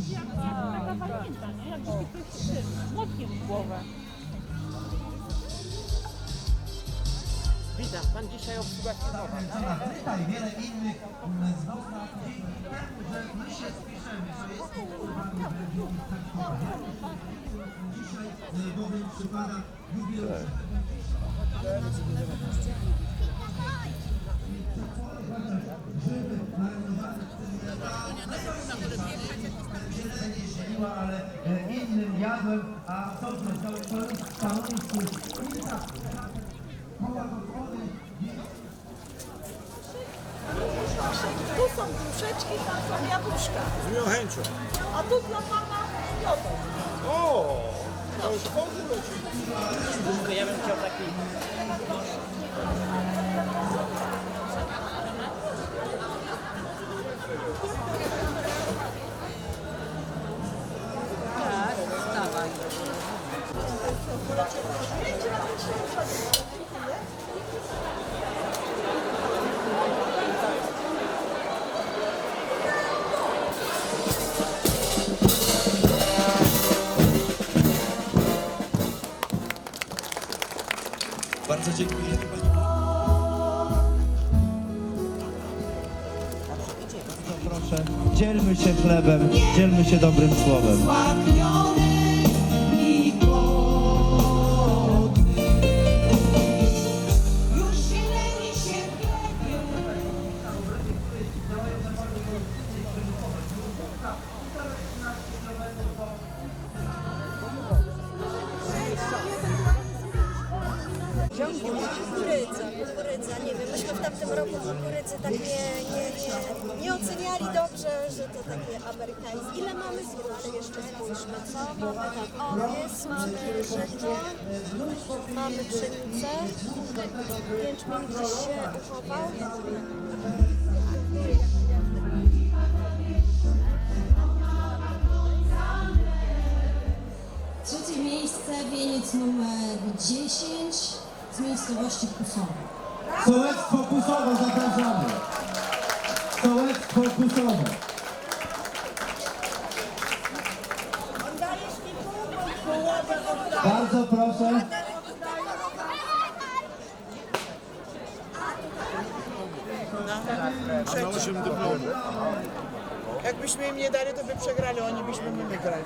Taka pamięta, nie? Jakbyś mi ktoś młotkiem w głowę. Witam, pan dzisiaj obsługa filmowa. Tutaj wiele innych na dzięki temu, że my się spiszemy, to jest traktowanie. Dzisiaj e, bowiem przypada jubileusz. Ale e, innym jadłem, a co to stanowisku nie tak. Koła gospody Tu są gruszeczki, tam są jabłuszka. Z miłą chęcią. A tu dla pana miodą. O, to już w ogóle ci. Ja bym chciał taki... Bardzo dziękuję. Proszę, dzielmy się chlebem, dzielmy się dobrym słowem. Kukurydza, kukurydza, nie wiem, myśmy w tamtym roku kukurydzy tak nie, nie, nie, nie oceniali dobrze, że to takie amerykańskie. Ile mamy? Ale jeszcze spójrzmy, co? Mamy tak, owiec, mamy rzekę, mamy pszenicę, jęczmień gdzieś się uchował. Trzecie miejsce, wieniec numer 10 z miejscowości Kusowa. Sołectwo Kusowo zapraszamy. Sołectwo Kusowo. Bardzo proszę. Na 8 dyplomów. Jakbyśmy im nie dali, to by przegrali, oni byśmy my wygrali.